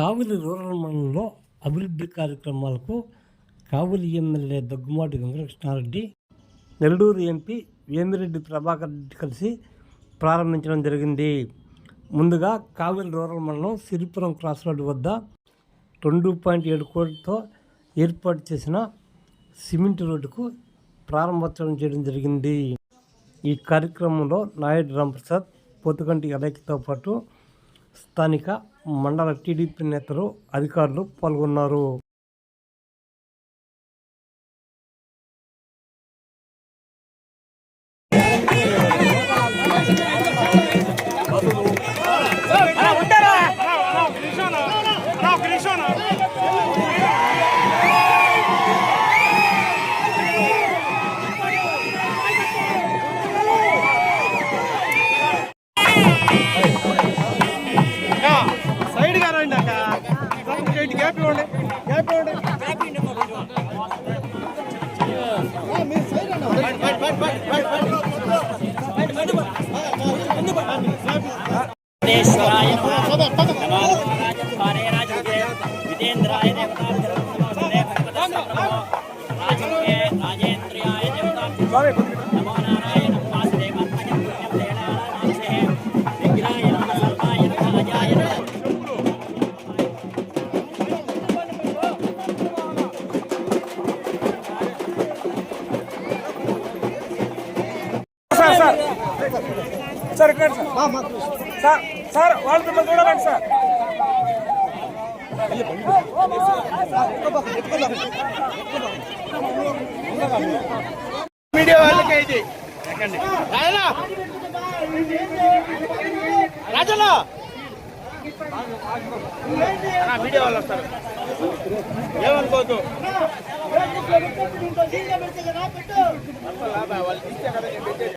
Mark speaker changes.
Speaker 1: కావలి rural మండలంలో అభివృద్ధి కార్యక్రమాలకు కావలి ఎమ్మెల్యే దగ్గుమాటి వెంకటకృష్ణారెడ్డి నెల్లూరు ఎంపీ వేమిరెడ్డి ప్రభాకర్ రెడ్డి కలిసి ప్రారంభించడం జరిగింది. ముందుగా కావలి రూరల్ మండలం సిరిపురం క్రాస్ రోడ్డు వద్ద రెండు పాయింట్ ఏడు కోట్లతో ఏర్పాటు చేసిన సిమెంట్ రోడ్డుకు ప్రారంభోత్సవం చేయడం జరిగింది. ఈ కార్యక్రమంలో నాయుడు రాంప్రసాద్ పొత్తుకంటి అలైక్తో పాటు స్థానిక మండల టీడీపీ నేతలు అధికారులు పాల్గొన్నారు.
Speaker 2: గ్యాప్ ఇవ్వండి గ్యాప్ ఇవ్వండి
Speaker 3: విజేంద్రాయ రాజేంద్రియాయ దేవతాభ్యో
Speaker 2: సార్. Sir sir. ఇక్కడ సార్ సార్ వాళ్ళతో మనం చూడాలండి సార్. మీడియా వాళ్ళకి ఇది. రాజనా మీడియా వాళ్ళు వస్తారు. ఏమనుకోవద్దు. వాళ్ళు తీస్తే కదా.